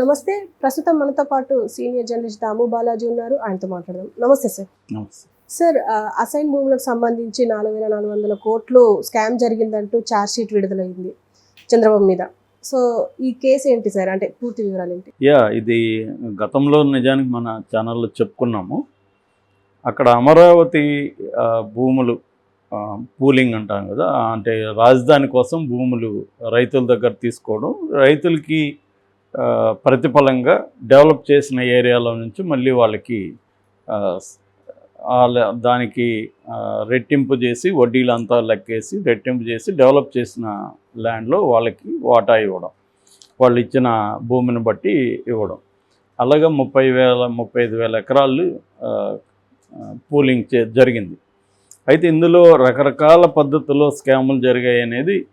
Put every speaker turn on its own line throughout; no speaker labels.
నమస్తే. ప్రస్తుతం మనతో పాటు సీనియర్ జర్నలిస్ట్ దాము బాలాజీ ఉన్నారు. ఆయనతో మాట్లాడదాం. నమస్తే సార్.
నమస్తే.
సార్ అసైన్ భూములకు సంబంధించి నాలుగు వేల నాలుగు వందల కోట్లు స్కామ్ జరిగిందంటూ షీట్ విడుదలైంది చంద్రబాబు మీద. సో ఈ కేసు ఏంటి సార్? అంటే పూర్తి వివరాలు ఏంటి?
యా ఇది గతంలో నిజానికి మన ఛానల్లో చెప్పుకున్నాము. అక్కడ అమరావతి భూములు పూలింగ్ అంటాం కదా అంటే రాజధాని కోసం భూములు రైతుల దగ్గర తీసుకోవడం రైతులకి ప్రతిఫలంగా డెవలప్ చేసిన ఏరియాలో నుంచి మళ్ళీ వాళ్ళకి వాళ్ళ- దానికి రెట్టింపు చేసి వడ్డీలు అంతా లెక్కేసి రెట్టింపు చేసి డెవలప్ చేసిన ల్యాండ్లో వాళ్ళకి వాటా ఇవ్వడం. వాళ్ళు ఇచ్చిన భూమిని బట్టి ఇవ్వడం. అలాగే ముప్పై వేల ముప్పై ఐదు వేల ఎకరాలు పూలింగ్ చే జరిగింది. అయితే ఇందులో రకరకాల పద్ధతుల్లో స్కాములు జరిగాయి అనేది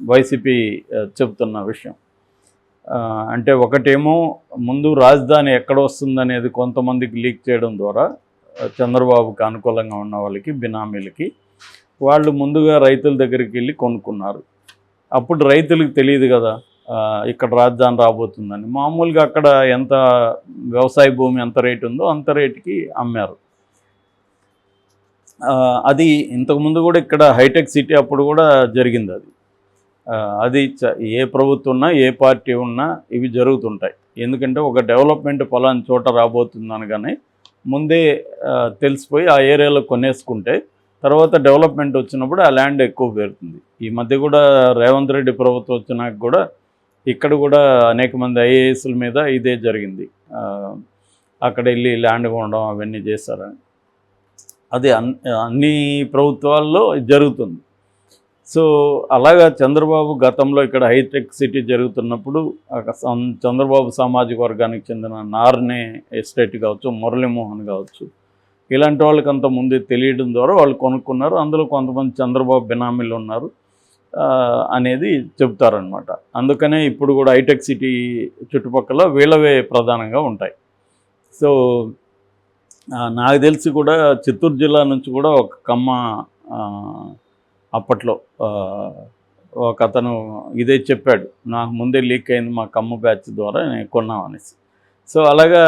వైసీపీ చెబుతున్న విషయం. అంటే ఒకటేమో ముందు రాజధాని ఎక్కడ వస్తుందనేది కొంతమందికి లీక్ చేయడం ద్వారా చంద్రబాబుకి అనుకూలంగా ఉన్న వాళ్ళకి బినామీలకి వాళ్ళు ముందుగా రైతుల దగ్గరికి వెళ్ళి కొనుక్కున్నారు. అప్పుడు రైతులకు తెలియదు కదా ఇక్కడ రాజధాని రాబోతుందని. మామూలుగా అక్కడ ఎంత వ్యవసాయ భూమి ఎంత రేటు ఉందో అంత రేటుకి అమ్మారు. అది ఇంతకుముందు కూడా ఇక్కడ హైటెక్ సిటీ అప్పుడు కూడా జరిగింది అది. అది చ- ఏ ప్రభుత్వం ఉన్నా ఏ పార్టీ ఉన్నా ఇవి జరుగుతుంటాయి. ఎందుకంటే ఒక డెవలప్మెంట్ పలాని చోట రాబోతుంది అనగానే ముందే తెలిసిపోయి ఆ ఏరియాలో కొనేసుకుంటే తర్వాత డెవలప్మెంట్ వచ్చినప్పుడు ఆ ల్యాండ్ ఎక్కువ పెరుగుతుంది ఈ మధ్య కూడా రేవంత్ రెడ్డి ప్రభుత్వం వచ్చినాక కూడా ఇక్కడ కూడా అనేక మంది ఐఏఎస్ల మీద ఇదే జరిగింది. అక్కడ వెళ్ళి ల్యాండ్ కొనడం అవన్నీ చేశారని. అది అన్ని ప్రభుత్వాల్లో జరుగుతుంది. సో అలాగా చంద్రబాబు గతంలో ఇక్కడ హైటెక్ సిటీ జరుగుతున్నప్పుడు చంద్రబాబు సామాజిక వర్గానికి చెందిన నార్నే ఎస్టేట్ కావచ్చు మురళీమోహన్ కావచ్చు. ఇలాంటి వాళ్ళకి అంత ముందే తెలియడం ద్వారా వాళ్ళు కొనుక్కున్నారు. అందులో కొంతమంది చంద్రబాబు బినామీలు ఉన్నారు అనేది చెప్తారనమాట అందుకనే ఇప్పుడు కూడా హైటెక్ సిటీ చుట్టుపక్కల వీళ్ళవే ప్రధానంగా ఉంటాయి. సో నాకు తెలిసి కూడా చిత్తూరు జిల్లా నుంచి కూడా ఒక కమ్మ అప్పట్లో ఒక అతను ఇదే చెప్పాడు నాకు ముందే లీక్ అయింది మా కమ్మ బ్యాచ్ ద్వారా నేను కొన్నాం అనేసి. సో అలాగా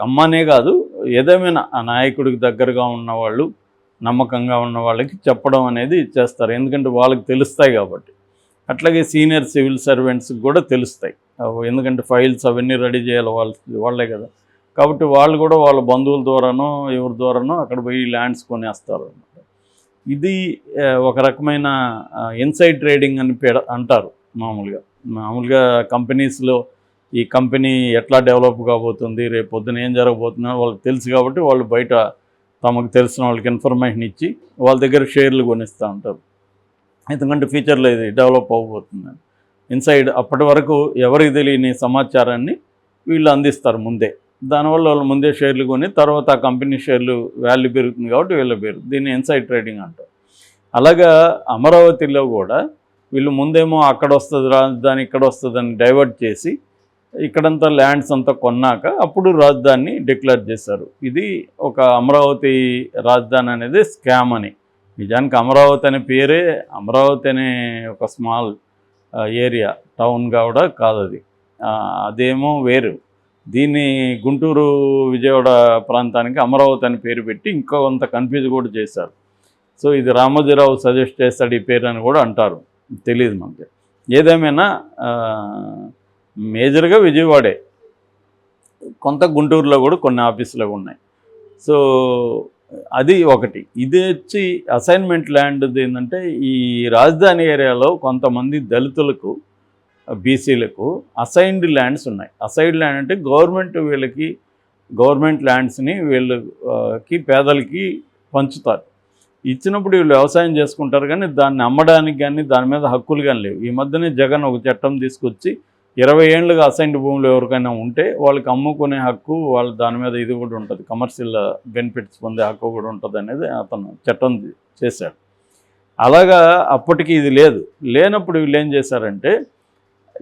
కమ్మనే కాదు ఏదేమైనా ఆ నాయకుడికి దగ్గరగా ఉన్నవాళ్ళు నమ్మకంగా ఉన్న వాళ్ళకి చెప్పడం అనేది చేస్తారు. ఎందుకంటే వాళ్ళకి తెలుస్తాయి కాబట్టి. అట్లాగే సీనియర్ సివిల్ సర్వెంట్స్కి కూడా తెలుస్తాయి. ఎందుకంటే ఫైల్స్ అవన్నీ రెడీ చేయాలి వాళ్ళ వాళ్ళే కదా. కాబట్టి వాళ్ళు కూడా వాళ్ళ బంధువుల ద్వారానో ఎవరి ద్వారానో అక్కడ పోయి ల్యాండ్స్ కొనేస్తారు. ఇది ఒక రకమైన ఇన్సైడ్ ట్రేడింగ్ అని పేడ అంటారు మామూలుగా. మామూలుగా కంపెనీస్లో ఈ కంపెనీ ఎట్లా డెవలప్ కాబోతుంది రేపు పొద్దున ఏం జరగబోతుందో వాళ్ళకి తెలుసు కాబట్టి వాళ్ళు బయట తమకు తెలిసిన వాళ్ళకి ఇన్ఫర్మేషన్ ఇచ్చి వాళ్ళ దగ్గర షేర్లు కొనిస్తూ ఉంటారు. ఎందుకంటే ఫ్యూచర్లో ఇది డెవలప్ అవ్వబోతుందని ఇన్సైడ్ అప్పటి వరకు ఎవరికి తెలియని సమాచారాన్ని వీళ్ళు అందిస్తారు ముందే. దానివల్ల వాళ్ళు ముందే షేర్లు కొని తర్వాత ఆ కంపెనీ షేర్లు వాల్యూ పెరుగుతుంది కాబట్టి వీళ్ళ పేరు. దీన్ని ఇన్సైడ్ ట్రేడింగ్ అంటారు. అలాగా అమరావతిలో కూడా వీళ్ళు ముందేమో అక్కడ వస్తుంది రాజధాని ఇక్కడ వస్తుందని డైవర్ట్ చేసి ఇక్కడంతా ల్యాండ్స్ అంతా కొన్నాక అప్పుడు రాజధానిని డిక్లేర్ చేశారు. ఇది ఒక అమరావతి రాజధాని అనేది స్కామ్ అని. నిజానికి అమరావతి అనే పేరే అమరావతి అనే ఒక స్మాల్ ఏరియా టౌన్గా కూడా కాదు అది. అదేమో వేరు. దీన్ని గుంటూరు విజయవాడ ప్రాంతానికి అమరావతి అని పేరు పెట్టి ఇంకో కొంత కన్ఫ్యూజ్ కూడా చేశారు. సో ఇది రామోజీరావు సజెస్ట్ చేస్తాడు ఈ పేరు అని కూడా అంటారు. తెలియదు మనకి. ఏదేమైనా మేజర్గా విజయవాడే. కొంత గుంటూరులో కూడా కొన్ని ఆఫీసులు ఉన్నాయి. సో అది ఒకటి. ఇది వచ్చి అసైన్మెంట్ ల్యాండ్ ఏంటంటే ఈ రాజధాని ఏరియాలో కొంతమంది దళితులకు బీసీలకు అసైన్డ్ ల్యాండ్స్ ఉన్నాయి. అసైన్డ్ ల్యాండ్ అంటే గవర్నమెంట్ వీళ్ళకి గవర్నమెంట్ ల్యాండ్స్ని వీళ్ళకి పేదలకి పంచుతారు. ఇచ్చినప్పుడు వీళ్ళు వ్యవసాయం చేసుకుంటారు కానీ దాన్ని అమ్మడానికి కానీ దాని మీద హక్కులు కానీ లేవు. ఈ మధ్యనే జగన్ ఒక చట్టం తీసుకొచ్చి ఇరవై ఏళ్ళుగా అసైన్డ్ భూములు ఎవరికైనా ఉంటే వాళ్ళకి అమ్ముకునే హక్కు వాళ్ళ దాని మీద ఇది కూడా ఉంటుంది. కమర్షియల్ బెనిఫిట్స్ పొందే హక్కు కూడా ఉంటుంది అనేది అతను చట్టం చేశాడు. అలాగా అప్పటికి ఇది లేదు. లేనప్పుడు వీళ్ళు ఏం చేశారంటే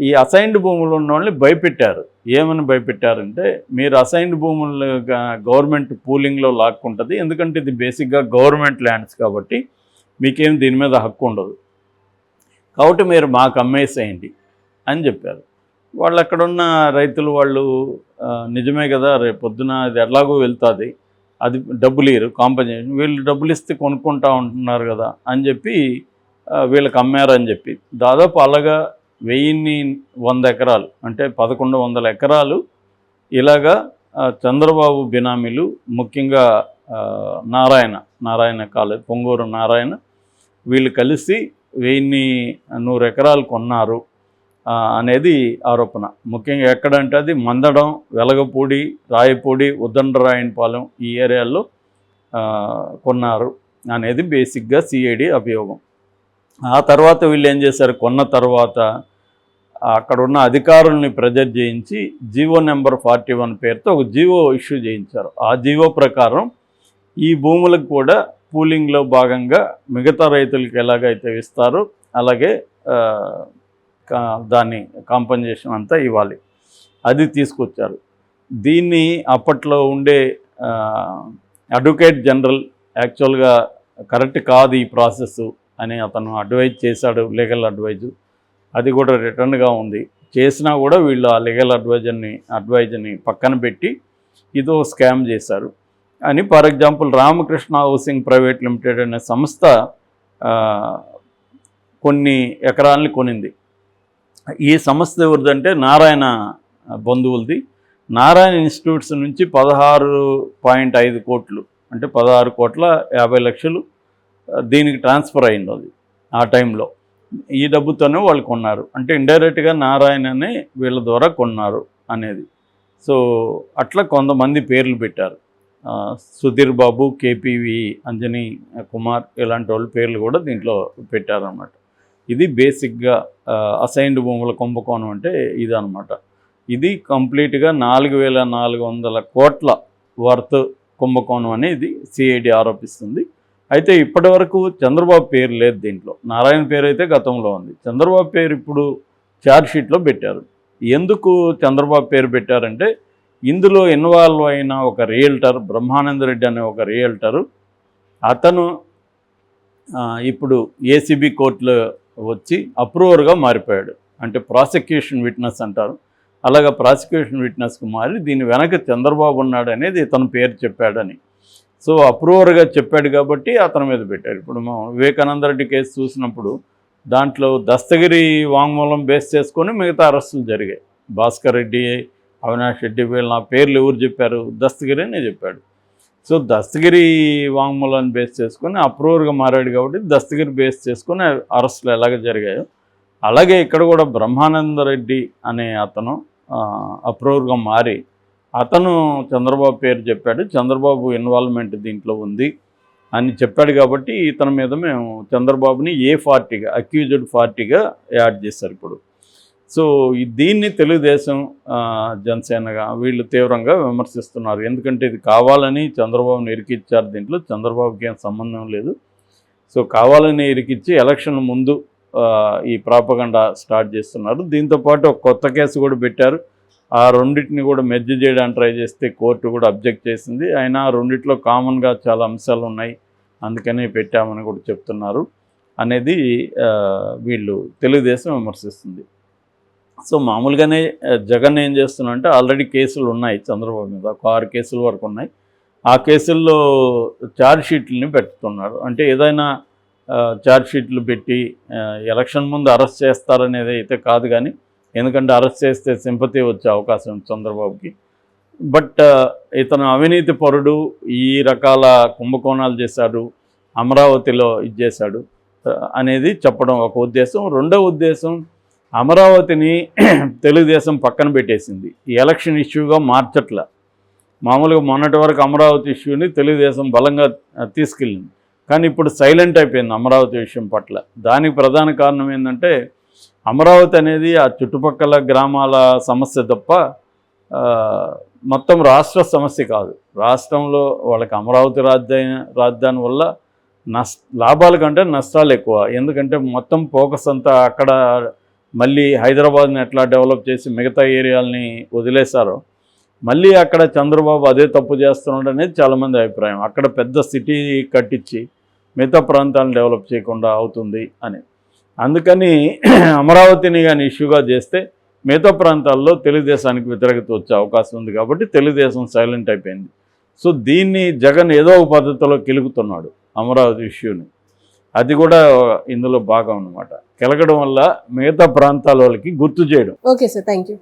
ఈ అసైన్డ్ భూములు ఉన్న వాళ్ళని భయపెట్టారు. ఏమని భయపెట్టారంటే మీరు అసైన్డ్ భూములు గవర్నమెంట్ పూలింగ్లో లాక్కుంటుంది ఎందుకంటే ఇది బేసిక్గా గవర్నమెంట్ ల్యాండ్స్ కాబట్టి మీకేం దీని మీద హక్కు ఉండదు. కాబట్టి మీరు మాకు అమ్మేసేయండి అని చెప్పారు. వాళ్ళు అక్కడున్న రైతులు వాళ్ళు నిజమే కదా రేపు పొద్దున అది ఎలాగో వెళ్తుంది అది డబ్బులు ఇరు కాంపెన్సేషన్ వీళ్ళు డబ్బులు ఇస్తే కొనుక్కుంటా ఉంటున్నారు కదా అని చెప్పి వీళ్ళకి అమ్మారని చెప్పి దాదాపు అలాగా వెయ్యిన్ని వంద ఎకరాలు అంటే పదకొండు వందల ఎకరాలు ఇలాగా చంద్రబాబు బినామీలు ముఖ్యంగా నారాయణ నారాయణ కాలేజ్ పొంగూరు నారాయణ వీళ్ళు కలిసి వెయ్యిన్ని నూరు ఎకరాలు కొన్నారు అనేది ఆరోపణ. ముఖ్యంగా ఎక్కడంటే అది మందడం వెలగపూడి రాయపూడి ఉదండరాయనపాలెం ఈ ఏరియాల్లో కొన్నారు అనేది బేసిక్గా సిఐడి అభియోగం. ఆ తర్వాత వీళ్ళు ఏం చేశారు? కొన్న తర్వాత అక్కడ ఉన్న అధికారుల్ని ప్రెజర్ చేయించి జీవో నెంబర్ ఫార్టీ వన్ పేరుతో ఒక జీవో ఇష్యూ చేయించారు. ఆ జీవో ప్రకారం ఈ భూములకు కూడా పూలింగ్లో భాగంగా మిగతా రైతులకి ఎలాగైతే ఇస్తారో అలాగే కా- దాన్ని కాంపన్సేషన్ అంతా ఇవ్వాలి. అది తీసుకొచ్చారు. దీన్ని అప్పట్లో ఉండే అడ్వకేట్ జనరల్ యాక్చువల్గా కరెక్ట్ కాదు ఈ ప్రాసెస్ అని అతను అడ్వైజ్ చేశాడు లీగల్ అడ్వైజు అది కూడా రిటర్న్గా ఉంది. చేసినా కూడా వీళ్ళు ఆ లీగల్ అడ్వైజర్ని అడ్వైజర్ని పక్కన పెట్టి ఇదో స్కామ్ చేశారు. అని for example Ramakrishna housing private limited అనే సంస్థ కొన్ని ఎకరాలని కొనింది. ఈ సంస్థ ఎవరిదంటే నారాయణ బంధువులది. నారాయణ ఇన్స్టిట్యూట్స్ నుంచి పదహారు పాయింట్ ఐదు కోట్లు అంటే పదహారు కోట్ల యాభై లక్షలు దీనికి ట్రాన్స్ఫర్ అయింది అది ఆ టైంలో. ఈ డబ్బుతోనే వాళ్ళు కొన్నారు. అంటే ఇండైరెక్ట్గా నారాయణనే వీళ్ళ ద్వారా కొన్నారు అనేది. సో అట్లా కొంతమంది పేర్లు పెట్టారు. సుధీర్ బాబు కేపీవి అంజనీ కుమార్ ఇలాంటి వాళ్ళ పేర్లు కూడా దీంట్లో పెట్టారనమాట ఇది బేసిక్గా అసైన్డ్ భూముల కుంభకోణం అంటే ఇది అనమాట ఇది కంప్లీట్గా నాలుగు వేల నాలుగు వందల కోట్ల వర్త్ కుంభకోణం అనేది సిఐడి ఆరోపిస్తుంది. అయితే ఇప్పటి వరకు చంద్రబాబు పేరు లేదు దీంట్లో. నారాయణ పేరు అయితే గతంలో ఉంది. చంద్రబాబు పేరు ఇప్పుడు ఛార్జ్ షీట్లో పెట్టారు. ఎందుకు చంద్రబాబు పేరు పెట్టారంటే ఇందులో ఇన్వాల్వ్ అయిన ఒక రియల్టర్ బ్రహ్మానంద రెడ్డి అనే ఒక రియల్టరు అతను ఇప్పుడు ఏసీబీ కోర్టులో వచ్చి అప్రూవర్గా మారిపోయాడు. అంటే ప్రాసిక్యూషన్ విట్నెస్ అంటారు. అలాగా ప్రాసిక్యూషన్ విట్నెస్కి మారి దీని వెనక చంద్రబాబు ఉన్నాడు అనేది ఇతను పేరు చెప్పాడని. సో అప్రూవర్గా చెప్పాడు కాబట్టి అతని మీద పెట్టారు. ఇప్పుడు మనం వివేకానంద రెడ్డి కేసు చూసినప్పుడు దాంట్లో దస్తగిరి వాంగ్మూలం బేస్ చేసుకొని మిగతా అరెస్టులు జరిగాయి. భాస్కర్ రెడ్డి అవినాష్ రెడ్డి వీళ్ళు నా పేర్లు ఎవరు చెప్పారు? దస్తగిరి అనే చెప్పాడు. సో దస్తగిరి వాంగ్మూలాన్ని బేస్ చేసుకొని అప్రూవర్గా మారాడు కాబట్టి దస్తగిరి బేస్ చేసుకొని అరెస్టులు ఎలాగ జరిగాయో అలాగే ఇక్కడ కూడా బ్రహ్మానంద రెడ్డి అనే అతను అప్రూవర్గా మారి అతను చంద్రబాబు పేరు చెప్పాడు చంద్రబాబు ఇన్వాల్వ్మెంట్ దీంట్లో ఉంది అని చెప్పాడు కాబట్టి ఇతని మీద మేము చంద్రబాబుని ఏ పార్టీగా అక్యూజ్డ్ పార్టీగా యాడ్ చేశారు ఇప్పుడు. సో దీన్ని తెలుగుదేశం జనసేనగా వీళ్ళు తీవ్రంగా విమర్శిస్తున్నారు. ఎందుకంటే ఇది కావాలని చంద్రబాబుని ఇరికిచ్చారు దీంట్లో చంద్రబాబుకి ఏం సంబంధం లేదు. సో కావాలని ఇరికిచ్చి ఎలక్షన్ ముందు ఈ ప్రాపగండ స్టార్ట్ చేస్తున్నారు. దీంతోపాటు ఒక కొత్త కేసు కూడా పెట్టారు. ఆ రెండింటిని కూడా మెర్జ్ చేయడానికి ట్రై చేస్తే కోర్టు కూడా అబ్జెక్ట్ చేసింది. అయినా ఆ రెండిట్లో కామన్గా చాలా అంశాలు ఉన్నాయి. అందుకనే పెట్టామని కూడా చెప్తున్నారు. అనేది వీళ్ళు తెలుగుదేశం విమర్శిస్తుంది. సో మామూలుగానే జగన్ ఏం చేస్తున్నారంటే ఆల్రెడీ కేసులు ఉన్నాయి చంద్రబాబు మీద. ఒక ఆరు కేసుల వరకు ఉన్నాయి. ఆ కేసుల్లో ఛార్జ్ షీట్లని పెట్టుతున్నారు అంటే ఏదైనా ఆ, షీట్లు పెట్టి ఎలక్షన్ ముందు అరెస్ట్ చేస్తారనేది అయితే కాదు కానీ ఎందుకంటే అరెస్ట్ చేస్తే సింపతి వచ్చే అవకాశం చంద్రబాబుకి. బట్ ఇతను అవినీతి పరుడు ఈ రకాల కుంభకోణాలు చేశాడు అమరావతిలో ఇది చేశాడు అనేది చెప్పడం ఒక ఉద్దేశం. రెండో ఉద్దేశం అమరావతిని తెలుగుదేశం పక్కన పెట్టేసింది. ఈ ఎలక్షన్ ఇష్యూగా మార్చట్ల. మామూలుగా మొన్నటి వరకు అమరావతి ఇష్యూని తెలుగుదేశం బలంగా తీసుకెళ్ళింది. కానీ ఇప్పుడు సైలెంట్ అయిపోయింది అమరావతి విషయం పట్ల. దానికి ప్రధాన కారణం ఏంటంటే అమరావతి అనేది ఆ చుట్టుపక్కల గ్రామాల సమస్య తప్ప మొత్తం రాష్ట్ర సమస్య కాదు. రాష్ట్రంలో వాళ్ళకి అమరావతి రాజధాని రాజధాని వల్ల నష్ లాభాల కంటే నష్టాలు ఎక్కువ. ఎందుకంటే మొత్తం ఫోకస్ అంతా అక్కడ మళ్ళీ హైదరాబాద్ని ఎట్లా డెవలప్ చేసి మిగతా ఏరియాలని వదిలేశారో మళ్ళీ అక్కడ చంద్రబాబు అదే తప్పు చేస్తున్నాడు అనేది చాలామంది అభిప్రాయం. అక్కడ పెద్ద సిటీ కట్టించి మిగతా ప్రాంతాలను డెవలప్ చేయకుండా అవుతుంది అని. అందుకని అమరావతిని కానీ ఇష్యూగా చేస్తే మిగతా ప్రాంతాల్లో తెలుగుదేశానికి వ్యతిరేకత వచ్చే అవకాశం ఉంది కాబట్టి తెలుగుదేశం సైలెంట్ అయిపోయింది. సో దీన్ని జగన్ ఏదో ఒక పద్ధతిలో కెలుగుతున్నాడు అమరావతి ఇష్యూని. అది కూడా ఇందులో భాగం అనమాట కెలగడం వల్ల మిగతా ప్రాంతాల వాళ్ళకి గుర్తు చేయడం.
Okay sir thank you